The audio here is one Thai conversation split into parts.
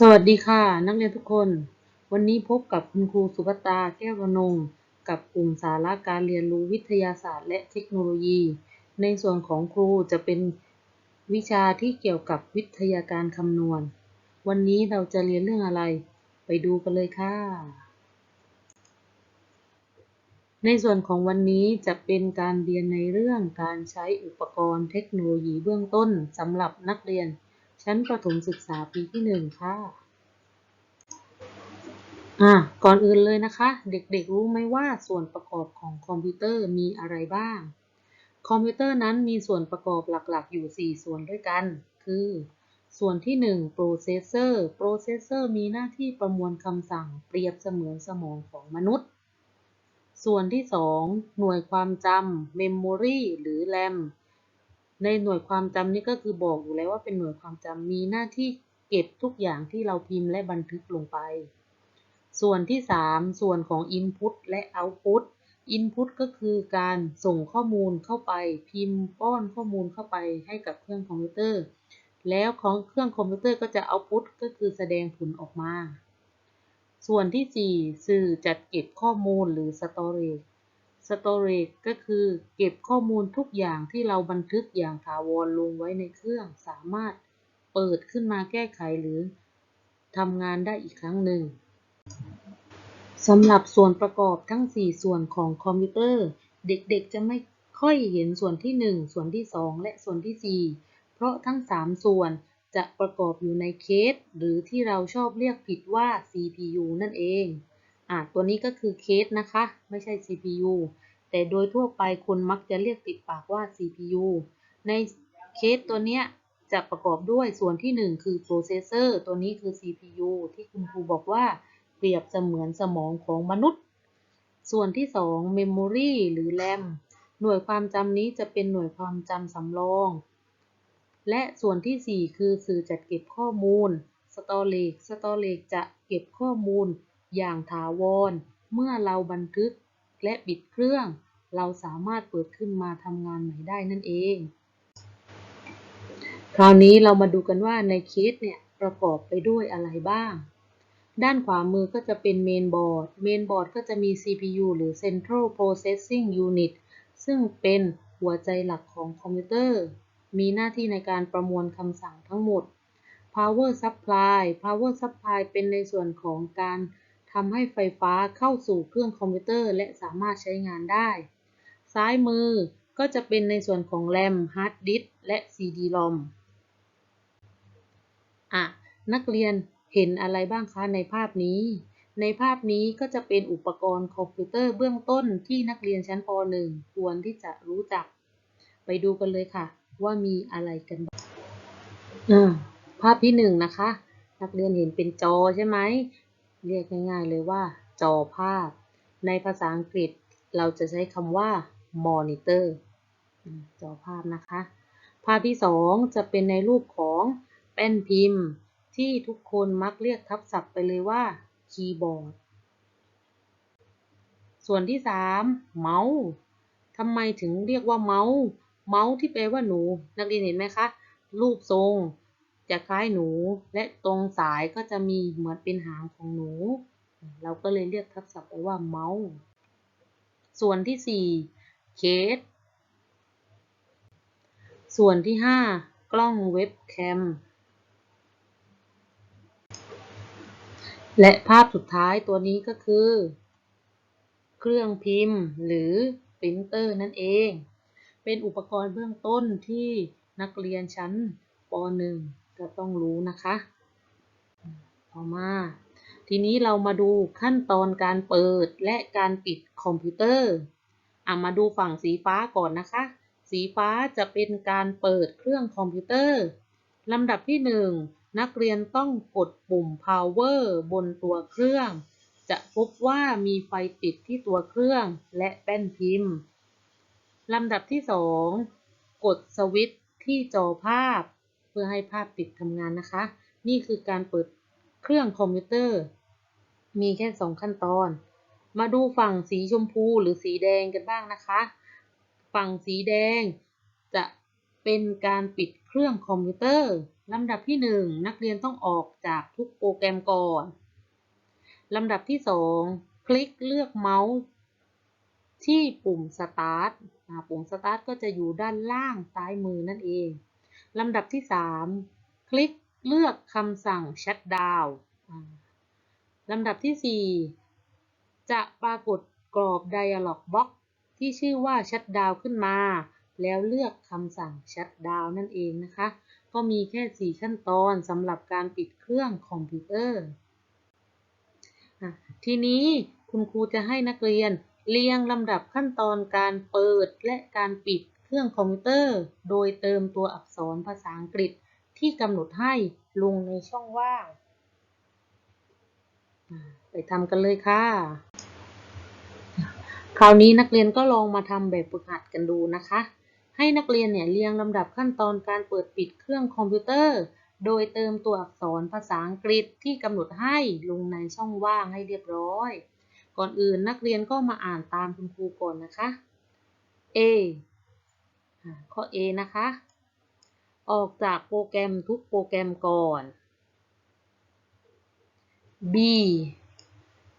สวัสดีค่ะ นักเรียนทุกคน วันนี้พบกับคุณครูสุภตาแก้ววนง กับกลุ่มสาระการเรียนรู้วิทยาศาสตร์และเทคโนโลยี ในส่วนของครูจะเป็นวิชาที่เกี่ยวกับวิทยาการคำนวณ วันนี้เราจะเรียนเรื่องอะไร ไปดูกันเลยค่ะ ในส่วนของวันนี้จะเป็นการเรียนในเรื่องการใช้อุปกรณ์เทคโนโลยีเบื้องต้นสำหรับนักเรียน ชั้นประถมศึกษาปีที่หนึ่งค่ะอะก่อนอื่นเลยนะคะ เด็กๆรู้ไหมว่าส่วนประกอบของคอมพิวเตอร์มีอะไรบ้าง คอมพิวเตอร์นั้นมีส่วนประกอบหลักๆอยู่ 4 ส่วนด้วยกัน คือ ส่วนที่1 processor processor มีหน้าที่ประมวลคำสั่งเปรียบเสมือนสมองของมนุษย์ ส่วนที่ 2 หน่วยความจำ memory หรือ RAM ในหน่วยความจำนี่ก็คือบอกอยู่แล้วว่าเป็นหน่วยความจำมีหน้าที่เก็บทุกอย่างที่เราพิมพ์และบันทึกลงไป ส่วนที่ 3 ส่วนของ Input และ Output Input ก็คือการส่งข้อมูลเข้าไป พิมพ์ป้อนข้อมูลเข้าไปให้กับเครื่องคอมพิวเตอร์ แล้วของเครื่องคอมพิวเตอร์ก็จะ Output ก็คือแสดงผลออกมา ส่วนที่ 4 สื่อจัดเก็บข้อมูลหรือ Storage Storage ก็คือเก็บข้อมูลทุกอย่างที่เราบันทึกอย่างถาวรลงไว้ในเครื่องสามารถเปิดขึ้นมาแก้ไขหรือทำงานได้อีกครั้งหนึ่งสำหรับส่วนประกอบทั้ง 4 ส่วนของคอมพิวเตอร์ เด็กๆจะไม่ค่อยเห็นส่วนที่ 1 ส่วนที่ 2 และส่วนที่ 4 เพราะทั้ง 3 ส่วนจะประกอบอยู่ในเคส หรือที่เราชอบเรียกผิดว่า CPU นั่นเอง อะตัวนี้ก็คือเคสนะคะ ไม่ใช่ CPU แต่โดยทั่วไปคนมักจะเรียกติดปากว่า CPU ในเคสตัวเนี้ยจะประกอบด้วยส่วนที่ 1 คือ processor ตัวนี้คือ CPU ที่คุณครูบอกว่าเปรียบเสมือนสมองของมนุษย์ ส่วนที่ 2 memory หรือ RAM หน่วยความจำนี้จะเป็นหน่วยความจำสำรอง และส่วนที่ 4 คือสื่อจัดเก็บข้อมูล storage storage จะเก็บข้อมูล อย่างถาวร เมื่อเราบันทึกและปิดเครื่อง เราสามารถเปิดขึ้นมาทำงานใหม่ได้นั่นเอง คราวนี้เรามาดูกันว่าในเคสเนี่ยประกอบไปด้วยอะไรบ้าง ด้านขวามือก็จะเป็นเมนบอร์ด เมนบอร์ดก็จะมี CPU หรือ Central Processing Unit ซึ่งเป็นหัวใจหลักของคอมพิวเตอร์ มีหน้าที่ในการประมวลคำสั่งทั้งหมด Power Supply Power Supply เป็นในส่วนของการ ทำให้ไฟฟ้าเข้าสู่เครื่องคอมพิวเตอร์ และสามารถใช้งานได้ ซ้ายมือก็จะเป็นในส่วนของ RAM Hard Disk และ CD-ROM อะ นักเรียนเห็นอะไรบ้างคะในภาพนี้ ในภาพนี้ก็จะเป็นอุปกรณ์คอมพิวเตอร์เบื้องต้นที่นักเรียนชั้นป .1 ควรที่จะรู้จัก ไปดูกันเลยค่ะ ว่ามีอะไรกันบ้างภาพที่หนึ่งนะคะ นักเรียนเห็นเป็นจอใช่ไหม เรียกง่าย ๆ เลยว่า จอภาพ ในภาษาอังกฤษเราจะใช้คำว่า monitor จอภาพนะคะ ภาพที่สองจะเป็นในรูปของแป้นพิมพ์ ที่ทุกคนมักเรียกทับศัพท์ไปเลยว่า คีย์บอร์ด ส่วนที่สามเมาส์ทำไมถึงเรียกว่าเมาส์ เมาส์ที่แปลว่าหนู นักเรียนเห็นไหมคะ รูปทรง จะคล้ายหนู และตรงสายก็จะมีเหมือนเป็นหางของหนู เราก็เลยเรียกทับศัพท์ไปว่าเมาส์ส่วนที่สี่เคส ส่วนที่ห้ากล้องเว็บแคม และภาพสุดท้ายตัวนี้ก็คือ เครื่องพิมพ์หรือปรินเตอร์นั่นเอง เป็นอุปกรณ์เบื้องต้นที่นักเรียนชั้นป .1 จะต้องรู้นะคะต่อมา ทีนี้เรามาดูขั้นตอนการเปิดและการปิดคอมพิวเตอร์อะมาดูฝั่งสีฟ้าก่อนนะคะ สีฟ้าจะเป็นการเปิดเครื่องคอมพิวเตอร์ลำดับที่ 1 นักเรียนต้องกดปุ่ม power บนตัวเครื่อง จะพบว่ามีไฟติดที่ตัวเครื่องและแป้นพิมพ์ลำดับที่ 2 กดสวิตช์ที่จอภาพ พื่อให้ภาพติดทำงานนะคะ นี่คือการเปิดเครื่องคอมพิวเตอร์ มีแค่ 2 ขั้นตอน มาดูฝั่งสีชมพูหรือสีแดงกันบ้างนะคะ ฝั่งสีแดงจะเป็นการปิดเครื่องคอมพิวเตอร์ลำดับที่หนึ่งนักเรียนต้องออกจากทุกโปรแกรมก่อนลำดับที่สองคลิกเลือกเมาส์ที่ปุ่ม Start ปุ่ม Start ก็จะอยู่ด้านล่างซ้ายมือนั่นเอง ลำดับที่สามคลิกเลือกคำสั่ง Shutdown ลำดับที่สี่จะปรากฏกรอบ Dialog Box ที่ชื่อว่า Shutdown ขึ้นมา แล้วเลือกคำสั่ง Shutdown นั่นเองนะคะ ก็มีแค่ 4 ขั้นตอนสำหรับการปิดเครื่องคอมพิวเตอร์ ทีนี้คุณครูจะให้นักเรียนเรียงลำดับขั้นตอนการเปิดและการปิด เครื่องคอมพิวเตอร์ โดยเติมตัวอักษรภาษาอังกฤษที่กำหนดให้ลงในช่องว่าง ไปทำกันเลยค่ะ คราวนี้นักเรียนก็ลองมาทำแบบฝึกหัดกันดูนะคะ ให้นักเรียนเนี่ยเรียงลำดับขั้นตอนการเปิดปิดเครื่องคอมพิวเตอร์ โดยเติมตัวอักษรภาษาอังกฤษที่กำหนดให้ลงในช่องว่างให้เรียบร้อย ก่อนอื่นนักเรียนก็มาอ่านตามคุณครูก่อนนะคะ A อ่า ข้อ A นะคะ ออกจากโปรแกรมทุกโปรแกรมก่อน B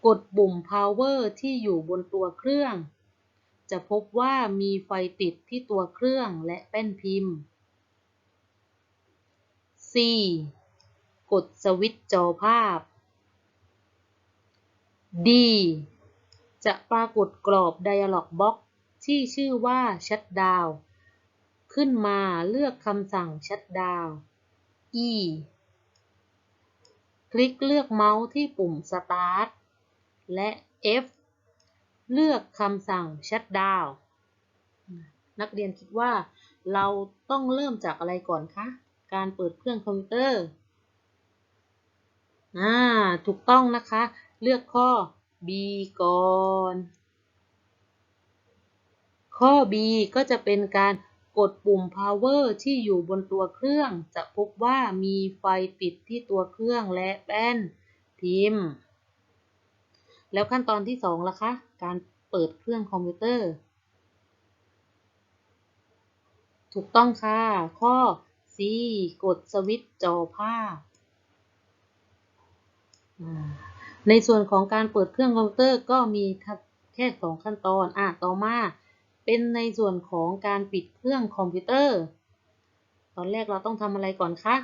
กดปุ่ม power ที่อยู่บนตัวเครื่อง จะพบว่ามีไฟติดที่ตัวเครื่องและแป้นพิมพ์ C กดสวิตช์จอภาพ D จะปรากฏกรอบ Dialog Box ที่ชื่อว่า Shutdown ขึ้นมาเลือกคำสั่ง Shutdown E คลิกเลือกเมาส์ที่ปุ่ม Start และ F เลือกคำสั่ง Shutdown นักเรียนคิดว่าเราต้องเริ่มจากอะไรก่อนคะ การเปิดเครื่องคอมพิวเตอร์อ่าถูกต้องนะคะ เลือกข้อ B ก่อน ข้อ B ก็จะเป็นการ กดปุ่ม power ที่อยู่บนตัวเครื่อง จะพบว่ามีไฟติดที่ตัวเครื่องและแป้นพิมพ์ แล้วขั้นตอนที่สองล่ะคะ การเปิดเครื่องคอมพิวเตอร์ ถูกต้องค่ะ ข้อ C กดสวิตช์จอภาพ ในส่วนของการเปิดเครื่องคอมพิวเตอร์ก็มีแค่สองขั้นตอน อะ ต่อมา เป็นในส่วนของการปิดเครื่องคอมพิวเตอร์ ตอนแรกเราต้องทำอะไรก่อนคะ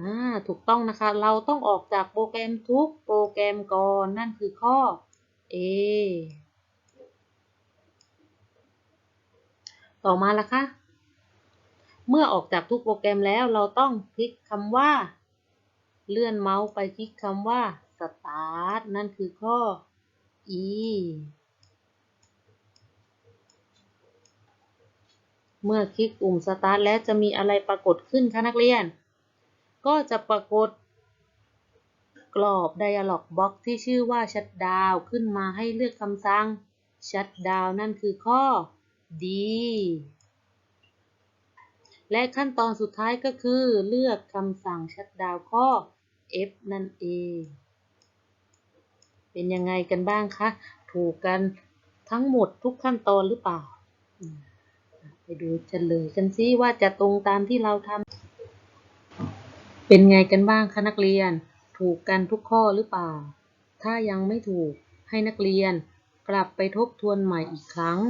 อ่าถูกต้องนะคะ เราต้องออกจากโปรแกรมทุกโปรแกรมก่อน นั่นคือข้อ A ต่อมาละคะ เมื่อออกจากทุกโปรแกรมแล้วเราต้องคลิกคำว่า เลื่อนเมาส์ไปคลิกคำว่า Start นั่นคือข้อ E เมื่อคลิกปุ่ม Start แล้วจะมีอะไรปรากฏขึ้นคะนักเรียน ก็จะปรากฏกรอบ Dialog Box ที่ชื่อว่า Shutdown ขึ้นมาให้เลือกคำสั่ง Shutdown นั่นคือข้อ D และขั้นตอนสุดท้ายก็คือเลือกคำสั่ง Shutdown ข้อ F นั่นเอง เป็นยังไงกันบ้างคะ ถูกกันทั้งหมดทุกขั้นตอนหรือเปล่า ไปดูเฉลยกันซิว่าจะตรงตามที่เราทำเป็นไงกันบ้างคะนักเรียน ถูกกันทุกข้อหรือเปล่า ถ้ายังไม่ถูกให้นักเรียนกลับไปทบทวนใหม่อีกครั้ง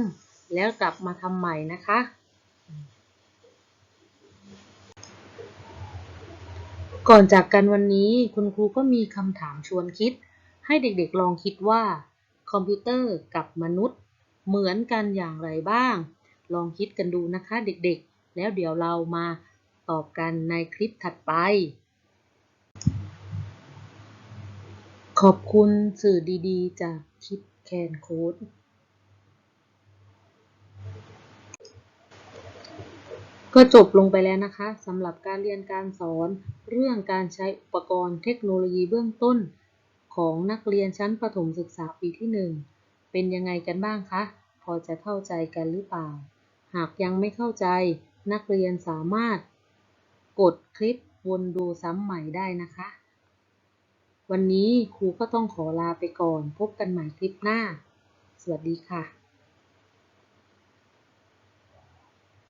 แล้วกลับมาทำใหม่นะคะ ก่อนจากกันวันนี้คุณครูก็มีคำถามชวนคิด ให้เด็กๆลองคิดว่า คอมพิวเตอร์กับมนุษย์เหมือนกันอย่างไรบ้าง ลองคิดกันดูนะคะเด็กๆ แล้วเดี๋ยวเรามาตอบกันในคลิปถัดไป ขอบคุณสื่อดีๆ จากคิดแคนโค้ดก็จบลงไปแล้วนะคะสำหรับการเรียนการสอนเรื่องการใช้อุปกรณ์เทคโนโลยีเบื้องต้น ของนักเรียนชั้นประถมศึกษาปีที่ 1 เป็นยังไงกันบ้างคะ พอจะเข้าใจกันหรือเปล่า หากยังไม่เข้าใจนักเรียนสามารถกดคลิปวนดูซ้ำใหม่ได้นะคะ วันนี้ครูก็ต้องขอลาไปก่อน พบกันใหม่คลิปหน้า สวัสดีค่ะ